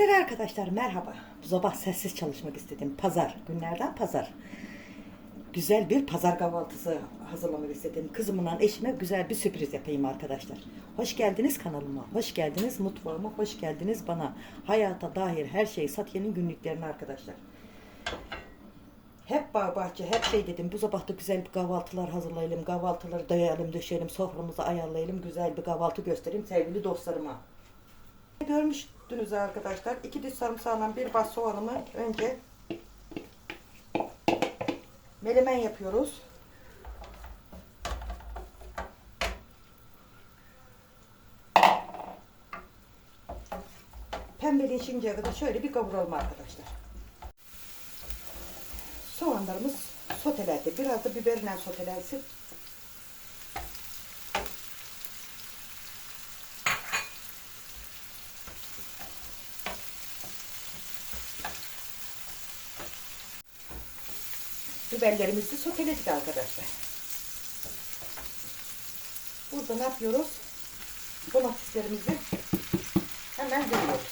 Günler arkadaşlar. Merhaba. Bu sabah sessiz çalışmak istedim. Pazar. Günlerden pazar. Güzel bir pazar kahvaltısı hazırlamak istedim. Kızımla eşime güzel bir sürpriz yapayım arkadaşlar. Hoş geldiniz kanalıma. Hoş geldiniz mutfağıma. Hoş geldiniz bana. Hayata dair her şeyi Satiye'nin günlüklerini arkadaşlar. Hep bağ bahçe, hep şey dedim. Bu sabah da güzel bir kahvaltılar hazırlayalım. Kahvaltıları dayayalım, döşeyelim, soframızı ayarlayalım. Güzel bir kahvaltı göstereyim sevgili dostlarıma. Görmüştünüz arkadaşlar. İki diş sarımsağından bir bas soğanımı önce melemen yapıyoruz. Pembeleşinceye kadar şöyle bir kavuralım arkadaşlar. Soğanlarımız sotelendi. Biraz da biberle sotelensin. Biberlerimizi soteledik arkadaşlar. Burada ne yapıyoruz? Domateslerimizi hemen veriyoruz.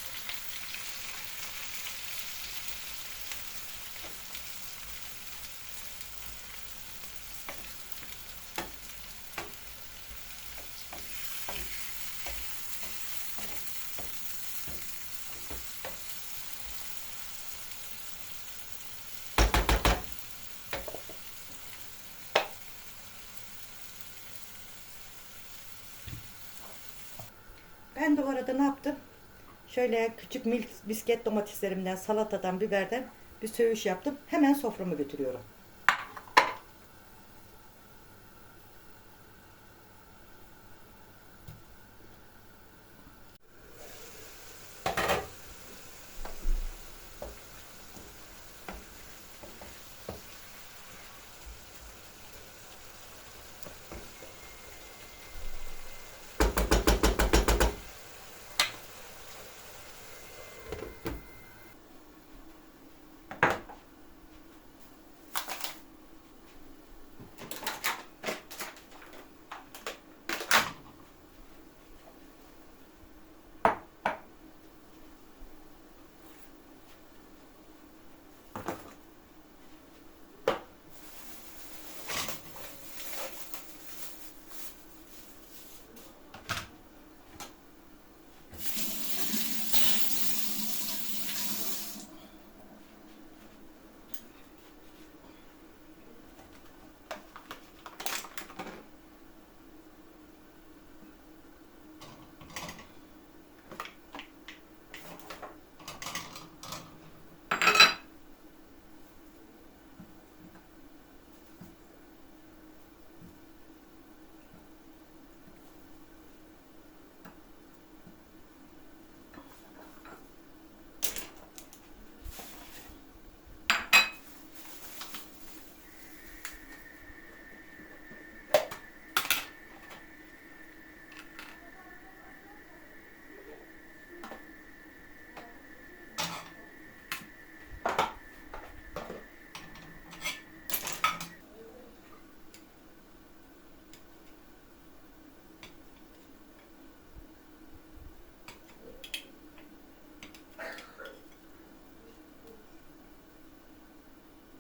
Ben de o arada ne yaptım? Şöyle küçük milk bisket domateslerimden, salatadan, biberden bir söğüş yaptım. Hemen soframa götürüyorum.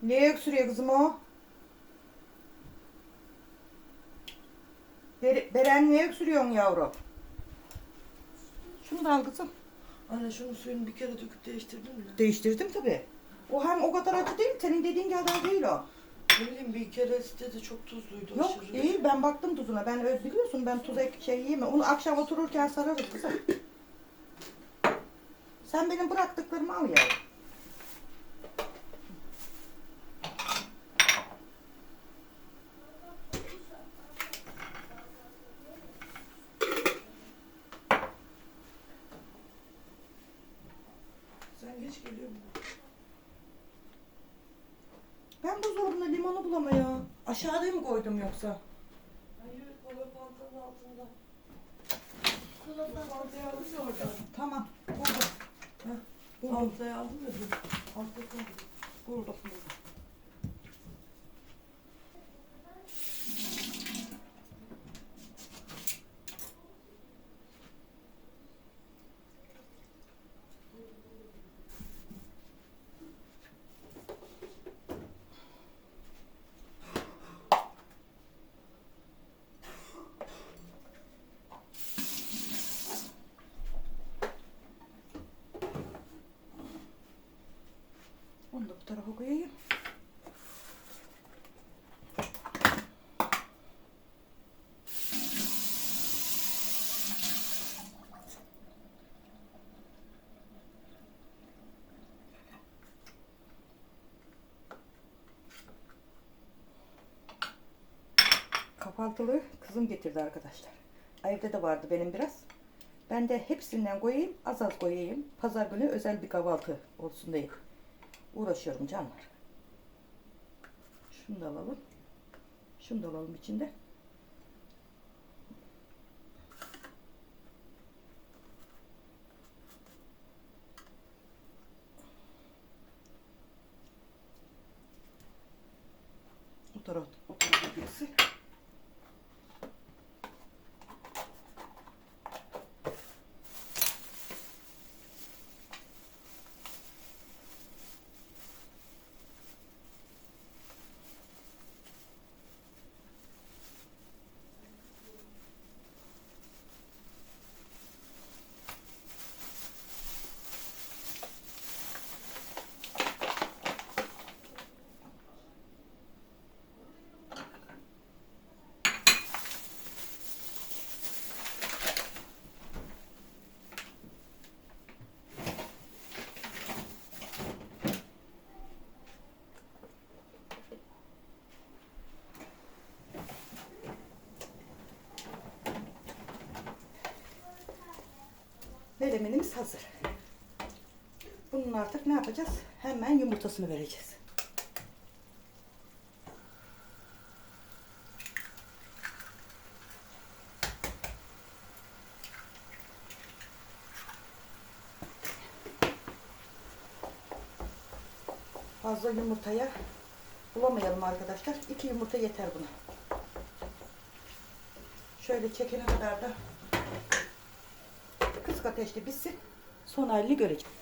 Ne öksürüyor kızım o? Ber- Beren niye öksürüyorsun yavrum? Şunu da al kızım. Anne şunun suyunu bir kere döküp değiştirdin mi? Değiştirdim tabi. O hem o kadar acı değil, senin dediğin kadar değil o. Ne bileyim bir kere de çok tuzluydu Yok aşırı. değil, ben baktım tuzuna. Ben öz biliyorsun, ben tuz ek şey yiyemem. Onu akşam otururken sararız kızım. Sen benim bıraktıklarımı al yavrum. Sen geç geliyor mu? Ben buzdolabında limonu bulamıyor. Aşağıya mı koydum yoksa? Hayır kola pantanın altında. Kola pantayı aldın ya oradan. Tamam, buldum. Heh, buldum. Pantayı aldın ya dün. Altta kaldı. Buldum, buldum. Kahvaltılığı kızım getirdi arkadaşlar. Evde de vardı benim biraz. Ben de hepsinden koyayım, az az koyayım. Pazar günü özel bir kahvaltı olsun diye uğraşıyorum canlar. Şunu da alalım. Şunu da alalım içinde. O taraf, o tarafa birisi. Melemenimiz hazır. Bunun artık ne yapacağız? Hemen yumurtasını vereceğiz. Fazla yumurtaya bulamayalım arkadaşlar. İki yumurta yeter buna. Şöyle çekene kadar da kısık ateşte bitsin. Son halini göreceğim.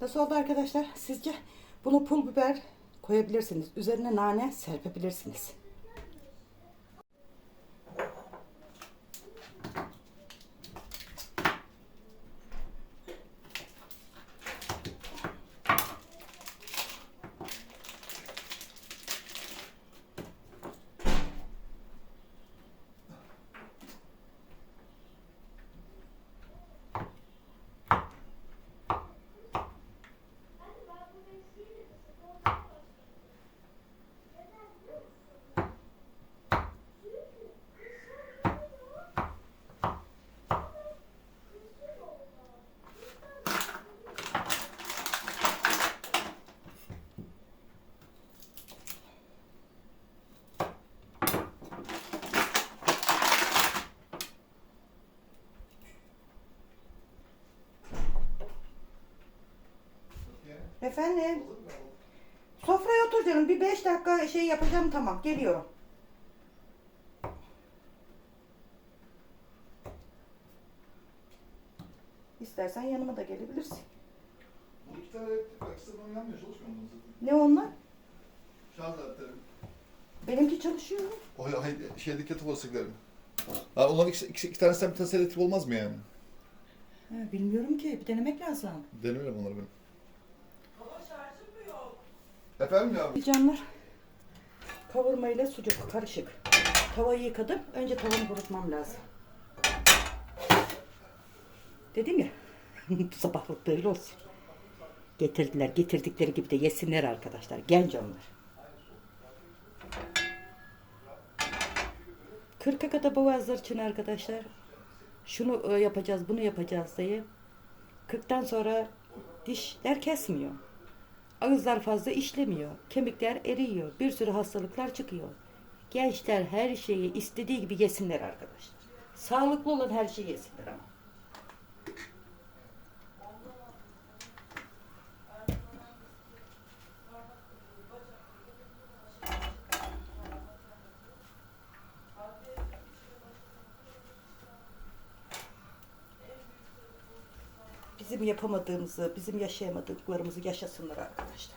Nasıl oldu arkadaşlar? Sizce bunu pul biber koyabilirsiniz. Üzerine nane serpebilirsiniz. Efendim? Sofraya otur canım. Bir beş dakika şey yapacağım tamam. Geliyorum. İstersen yanıma da gelebilirsin. Bu iki tane elektrik ekstradan yanmıyor, çalışmıyor mu? Ne onlar? Şarj aletlerim. Benimki çalışıyor. O ya- hayır, şeydeki yatıp olasılıklarım. Ha, onların iki, iki, iki tanesinden bir tanesi elektrik olmaz mı yani? Ha, bilmiyorum ki. Bir denemek lazım. Denemedim onları ben. Ama şarjım mı yok? Efendim ya? Canlar. Kavurma ile sucuk karışık. Tavayı yıkadım. Önce tavamı kurutmam lazım. Dedim ya. sabahlık böyle olsun. Getirdiler. Getirdikleri gibi de yesinler arkadaşlar. Genç onlar. 40'a kadar boğazlar için arkadaşlar. Şunu e, yapacağız, bunu yapacağız diye. 40'tan sonra dişler kesmiyor. Ağızlar fazla işlemiyor. Kemikler eriyor. Bir sürü hastalıklar çıkıyor. Gençler her şeyi istediği gibi yesinler arkadaşlar. Sağlıklı olan her şeyi yesinler ama. Bizim yapamadığımızı, bizim yaşayamadıklarımızı yaşasınlar arkadaşlar.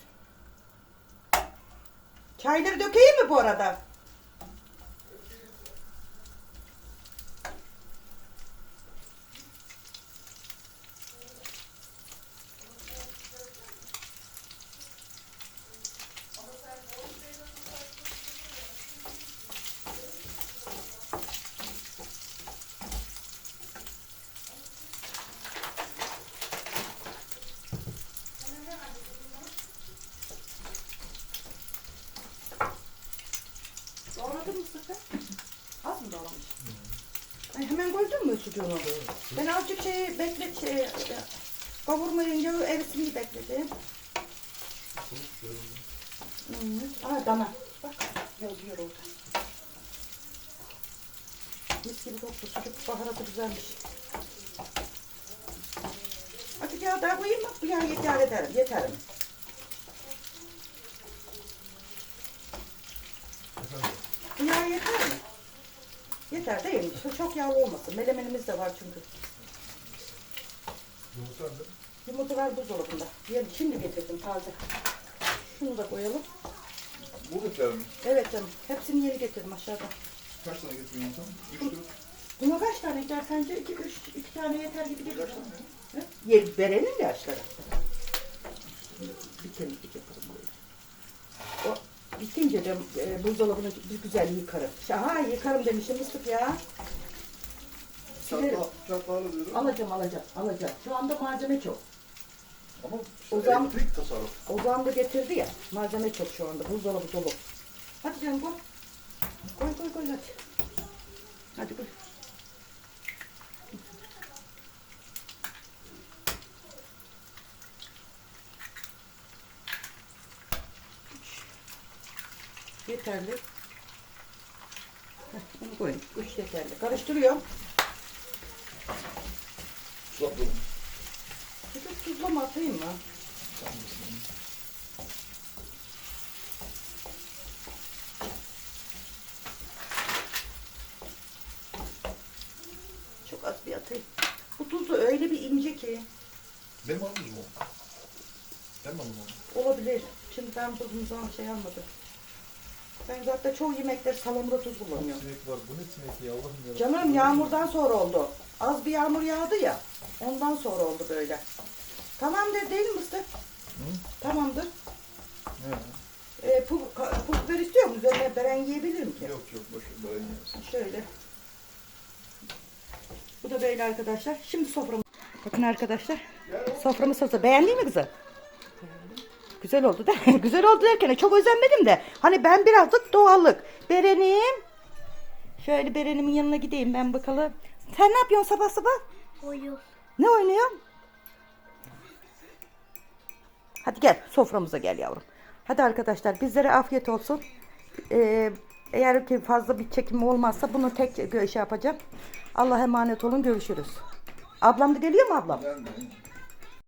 Çayları dökeyim mi bu arada? Hemen koydun mu sucuğunu? Ben azıcık şeyi beklet şey e, kavurmayın yağı erisin diye bekledim. Hmm. Aa dana. Bak yazıyor orada. Mis gibi koktu sucuk baharatı güzelmiş. Azıcık yağ daha koyayım mı? Bu yağ yeter ederim. Yeter mi? Bu yağ yeter mi? Yeter değil mi? Şu çok yağlı olmasın. Melemenimiz de var çünkü. Yumurta nerede? Yumurta var buzdolabında. Yiyelim. Şimdi getirdim taze. Şunu da koyalım. Buradakiler mi? Evet canım. Hepsini yeni getirdim aşağıdan. Kaç tane getirdin yumurta? Üç dört. Buna kaç tane gider sence? İki, üç, iki tane yeter gibi gelir. Kaç tane? Yer, verelim de yaşlara. Bir temizlik yapalım bitince de e, buzdolabını bir güzel yıkarım. Ha yıkarım demişim mıstık ya. Silerim. Alacağım alacağım alacağım. Şu anda malzeme çok. Ama O zaman- elektrik tasarruf. Ozan da getirdi ya. Malzeme çok şu anda. Buzdolabı dolu. Hadi canım koy. Koy koy koy hadi. Hadi koy. Yeterli. Heh, Bunu koyun. Üç yeterli. Karıştırıyorum. Durun. Çocuk tuzlama atayım mı? Çok az bir atayım. Bu tuzu öyle bir ince ki Benim aldım mı? Ben mi aldım onu? olabilir. Şimdi ben tuzumuzdan şey almadım. Ben zaten çoğu yemekler salamura tuz kullanıyorum. Sinek var. Bu ne sinek ya Allah'ım ya. Canım yağmurdan sonra oldu. Az bir yağmur yağdı ya. Ondan sonra oldu böyle. Tamam de değil mi Mıstık? Tamamdır. Ne? E, pul, ka- pul biber istiyor musun? Üzerine beren yiyebilirim ki. Yok yok boş ver. Böyle yiyorsun. Şöyle. Bu da böyle arkadaşlar. Şimdi soframız. Bakın arkadaşlar. Soframız hazır. Beğendin mi kızım? Güzel oldu da. Güzel oldu derken çok özenmedim de. Hani ben birazcık doğallık. Berenim. Şöyle Beren'imin yanına gideyim ben bakalım. Sen ne yapıyorsun sabah sabah? Oyun. Ne oynuyorsun? Hadi gel soframıza gel yavrum. Hadi arkadaşlar bizlere afiyet olsun. Ee, eğer ki fazla bir çekim olmazsa bunu tek şey yapacağım. Allah'a emanet olun görüşürüz. Ablam da geliyor mu ablam? Ben de.